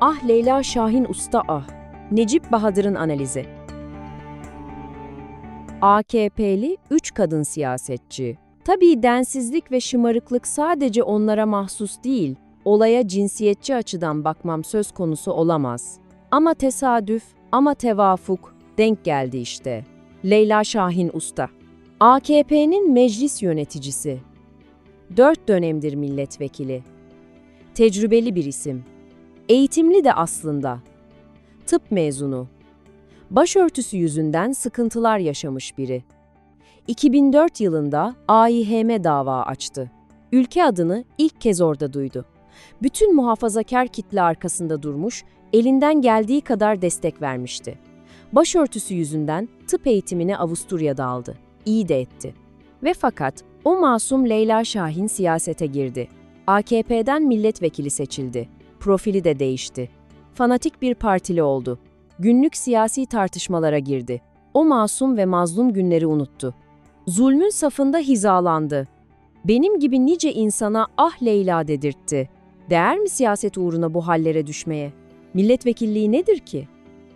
Ah Leyla Şahin Usta ah. Necip Bahadır'ın analizi. AKP'li 3 kadın siyasetçi. Tabii densizlik ve şımarıklık sadece onlara mahsus değil, olaya cinsiyetçi açıdan bakmam söz konusu olamaz. Ama tesadüf, ama tevafuk, denk geldi işte. Leyla Şahin Usta. AKP'nin meclis yöneticisi. Dört dönemdir milletvekili. Tecrübeli bir isim. Eğitimli de aslında. Tıp mezunu. Başörtüsü yüzünden sıkıntılar yaşamış biri. 2004 yılında AİHM dava açtı. Ülke adını ilk kez orada duydu. Bütün muhafazakar kitle arkasında durmuş, elinden geldiği kadar destek vermişti. Başörtüsü yüzünden tıp eğitimini Avusturya'da aldı. İyi de etti. Ve fakat o masum Leyla Şahin siyasete girdi. AKP'den milletvekili seçildi. Profili de değişti. Fanatik bir partili oldu. Günlük siyasi tartışmalara girdi. O masum ve mazlum günleri unuttu. Zulmün safında hizalandı. Benim gibi nice insana ah Leyla dedirtti. Değer mi siyaset uğruna bu hallere düşmeye? Milletvekilliği nedir ki?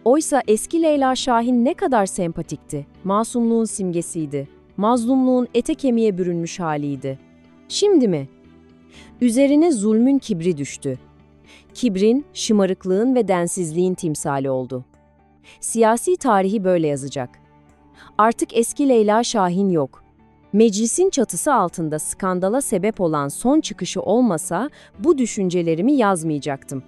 Oysa eski Leyla Şahin ne kadar sempatikti. Masumluğun simgesiydi. Mazlumluğun ete kemiğe bürünmüş haliydi. Şimdi mi? Üzerine zulmün kibri düştü. Kibrin, şımarıklığın ve densizliğin timsali oldu. Siyasi tarihi böyle yazacak. Artık eski Leyla Şahin yok. Meclisin çatısı altında skandala sebep olan son çıkışı olmasa bu düşüncelerimi yazmayacaktım.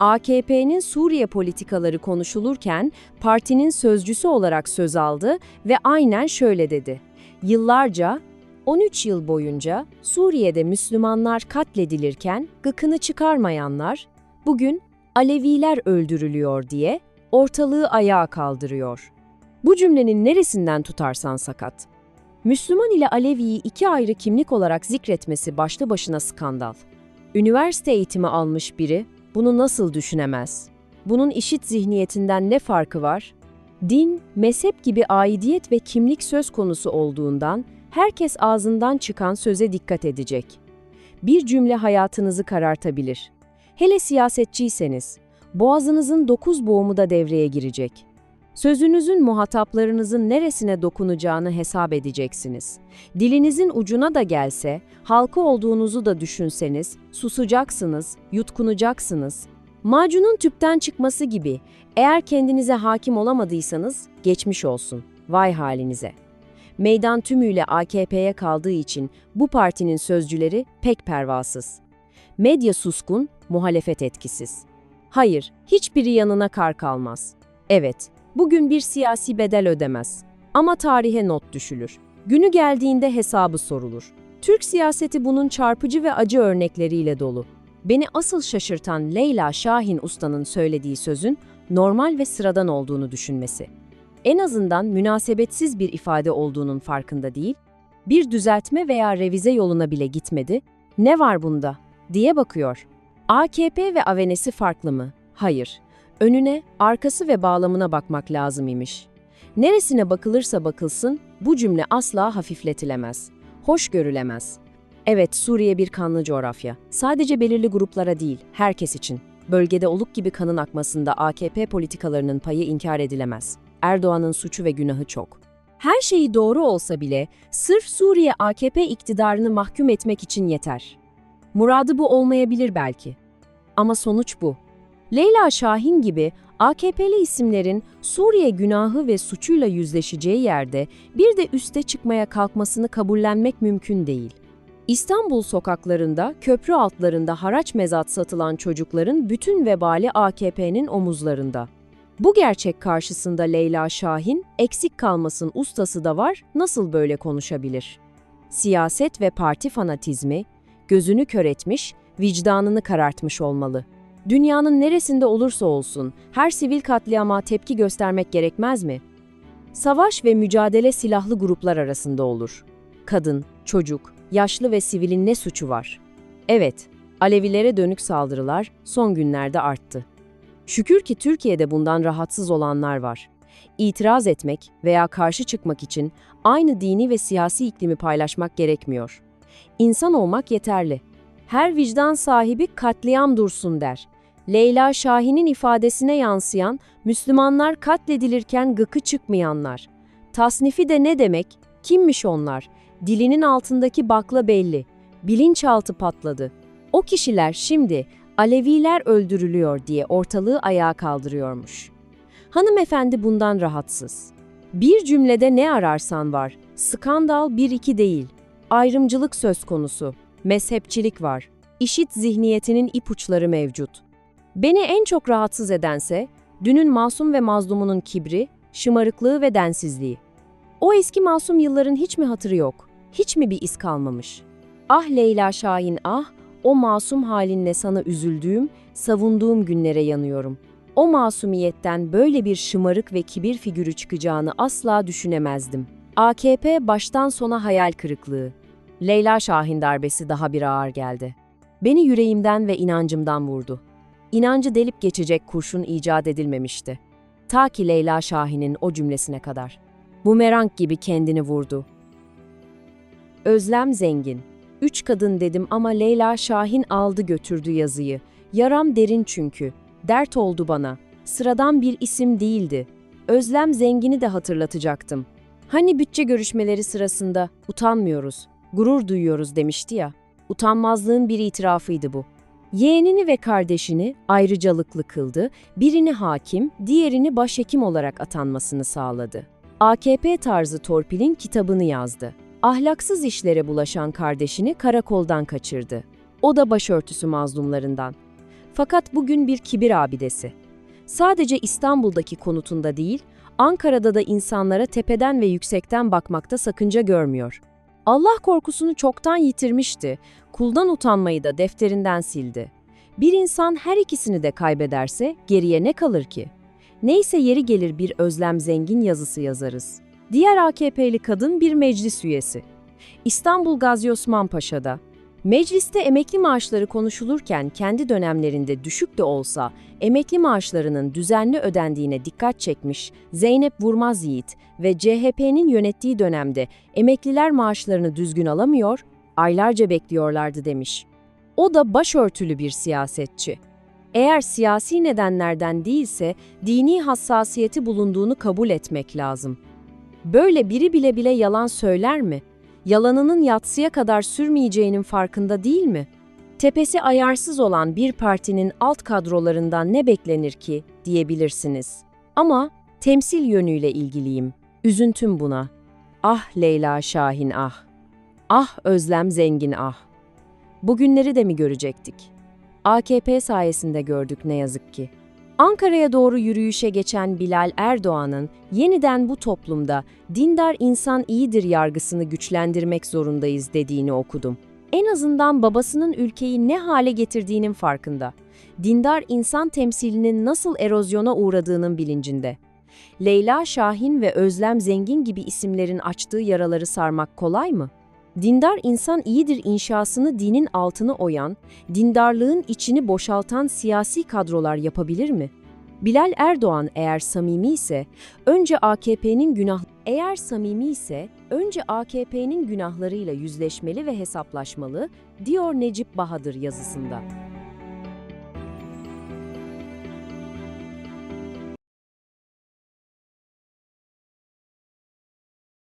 AKP'nin Suriye politikaları konuşulurken partinin sözcüsü olarak söz aldı ve aynen şöyle dedi. Yıllarca 13 yıl boyunca Suriye'de Müslümanlar katledilirken gıkını çıkarmayanlar bugün Aleviler öldürülüyor diye ortalığı ayağa kaldırıyor. Bu cümlenin neresinden tutarsan sakat. Müslüman ile Alevi'yi iki ayrı kimlik olarak zikretmesi başlı başına skandal. Üniversite eğitimi almış biri bunu nasıl düşünemez? Bunun işit zihniyetinden ne farkı var? Din, mezhep gibi aidiyet ve kimlik söz konusu olduğundan herkes ağzından çıkan söze dikkat edecek. Bir cümle hayatınızı karartabilir. Hele siyasetçiyseniz, boğazınızın dokuz boğumu da devreye girecek. Sözünüzün muhataplarınızın neresine dokunacağını hesap edeceksiniz. Dilinizin ucuna da gelse, halkı olduğunuzu da düşünseniz, susacaksınız, yutkunacaksınız. Macunun tüpten çıkması gibi, eğer kendinize hakim olamadıysanız, geçmiş olsun, vay halinize. Meydan tümüyle AKP'ye kaldığı için bu partinin sözcüleri pek pervasız. Medya suskun, muhalefet etkisiz. Hayır, hiçbiri yanına kar kalmaz. Evet, bugün bir siyasi bedel ödemez. Ama tarihe not düşülür. Günü geldiğinde hesabı sorulur. Türk siyaseti bunun çarpıcı ve acı örnekleriyle dolu. Beni asıl şaşırtan Leyla Şahin Usta'nın söylediği sözün normal ve sıradan olduğunu düşünmesi. En azından münasebetsiz bir ifade olduğunun farkında değil, bir düzeltme veya revize yoluna bile gitmedi, ne var bunda diye bakıyor. AKP ve Avenesi farklı mı? Hayır. Önüne, arkası ve bağlamına bakmak lazım imiş. Neresine bakılırsa bakılsın, bu cümle asla hafifletilemez. Hoş görülemez. Evet, Suriye bir kanlı coğrafya. Sadece belirli gruplara değil, herkes için. Bölgede oluk gibi kanın akmasında AKP politikalarının payı inkar edilemez. Erdoğan'ın suçu ve günahı çok. Her şeyi doğru olsa bile sırf Suriye AKP iktidarını mahkum etmek için yeter. Muradı bu olmayabilir belki. Ama sonuç bu. Leyla Şahin gibi AKP'li isimlerin Suriye günahı ve suçuyla yüzleşeceği yerde bir de üste çıkmaya kalkmasını kabullenmek mümkün değil. İstanbul sokaklarında, köprü altlarında haraç mezat satılan çocukların bütün vebali AKP'nin omuzlarında. Bu gerçek karşısında Leyla Şahin, eksik kalmasın ustası da var, nasıl böyle konuşabilir? Siyaset ve parti fanatizmi, gözünü kör etmiş, vicdanını karartmış olmalı. Dünyanın neresinde olursa olsun, her sivil katliama tepki göstermek gerekmez mi? Savaş ve mücadele silahlı gruplar arasında olur. Kadın, çocuk, yaşlı ve sivilin ne suçu var? Evet, Alevilere dönük saldırılar son günlerde arttı. Şükür ki Türkiye'de bundan rahatsız olanlar var. İtiraz etmek veya karşı çıkmak için aynı dini ve siyasi iklimi paylaşmak gerekmiyor. İnsan olmak yeterli. Her vicdan sahibi katliam dursun der. Leyla Şahin'in ifadesine yansıyan, Müslümanlar katledilirken gıkı çıkmayanlar. Tasnifi de ne demek? Kimmiş onlar? Dilinin altındaki bakla belli. Bilinçaltı patladı. O kişiler şimdi Aleviler öldürülüyor diye ortalığı ayağa kaldırıyormuş. Hanımefendi bundan rahatsız. Bir cümlede ne ararsan var. Skandal bir iki değil. Ayrımcılık söz konusu. Mezhepçilik var. İşit zihniyetinin ipuçları mevcut. Beni en çok rahatsız edense, dünün masum ve mazlumunun kibri, şımarıklığı ve densizliği. O eski masum yılların hiç mi hatırı yok? Hiç mi bir iz kalmamış? Ah Leyla Şahin ah, o masum halinle sana üzüldüğüm, savunduğum günlere yanıyorum. O masumiyetten böyle bir şımarık ve kibir figürü çıkacağını asla düşünemezdim. AKP baştan sona hayal kırıklığı. Leyla Şahin darbesi daha bir ağır geldi. Beni yüreğimden ve inancımdan vurdu. İnancı delip geçecek kurşun icat edilmemişti. Ta ki Leyla Şahin'in o cümlesine kadar. Bumerang gibi kendini vurdu. Özlem zengin. Üç kadın dedim ama Leyla Şahin aldı götürdü yazıyı. Yaram derin çünkü. Dert oldu bana. Sıradan bir isim değildi. Özlem zengini de hatırlatacaktım. Hani bütçe görüşmeleri sırasında utanmıyoruz, gurur duyuyoruz demişti ya. Utanmazlığın bir itirafıydı bu. Yeğenini ve kardeşini ayrıcalıklı kıldı, birini hakim, diğerini başhekim olarak atanmasını sağladı. AKP tarzı torpilin kitabını yazdı. Ahlaksız işlere bulaşan kardeşini karakoldan kaçırdı. O da başörtüsü mazlumlarından. Fakat bugün bir kibir abidesi. Sadece İstanbul'daki konutunda değil, Ankara'da da insanlara tepeden ve yüksekten bakmakta sakınca görmüyor. Allah korkusunu çoktan yitirmişti, kuldan utanmayı da defterinden sildi. Bir insan her ikisini de kaybederse geriye ne kalır ki? Neyse yeri gelir bir özlem zengin yazısı yazarız. Diğer AKP'li kadın bir meclis üyesi. İstanbul Gazi Osman Paşa'da. Mecliste emekli maaşları konuşulurken kendi dönemlerinde düşük de olsa emekli maaşlarının düzenli ödendiğine dikkat çekmiş Zeynep Vurmaz Yiğit ve CHP'nin yönettiği dönemde emekliler maaşlarını düzgün alamıyor, aylarca bekliyorlardı demiş. O da başörtülü bir siyasetçi. Eğer siyasi nedenlerden değilse dini hassasiyeti bulunduğunu kabul etmek lazım. Böyle biri bile bile yalan söyler mi? Yalanının yatsıya kadar sürmeyeceğinin farkında değil mi? Tepesi ayarsız olan bir partinin alt kadrolarından ne beklenir ki diyebilirsiniz. Ama temsil yönüyle ilgiliyim. Üzüntüm buna. Ah Leyla Şahin ah. Ah Özlem Zengin ah. Bugünleri de mi görecektik? AKP sayesinde gördük ne yazık ki. Ankara'ya doğru yürüyüşe geçen Bilal Erdoğan'ın yeniden bu toplumda dindar insan iyidir yargısını güçlendirmek zorundayız dediğini okudum. En azından babasının ülkeyi ne hale getirdiğinin farkında. Dindar insan temsilinin nasıl erozyona uğradığının bilincinde. Leyla Şahin ve Özlem Zengin gibi isimlerin açtığı yaraları sarmak kolay mı? Dindar insan iyidir inşasını dinin altını oyan, dindarlığın içini boşaltan siyasi kadrolar yapabilir mi? Bilal Erdoğan eğer samimi ise önce AKP'nin günah eğer samimi ise önce AKP'nin günahlarıyla yüzleşmeli ve hesaplaşmalı diyor Necip Bahadır yazısında.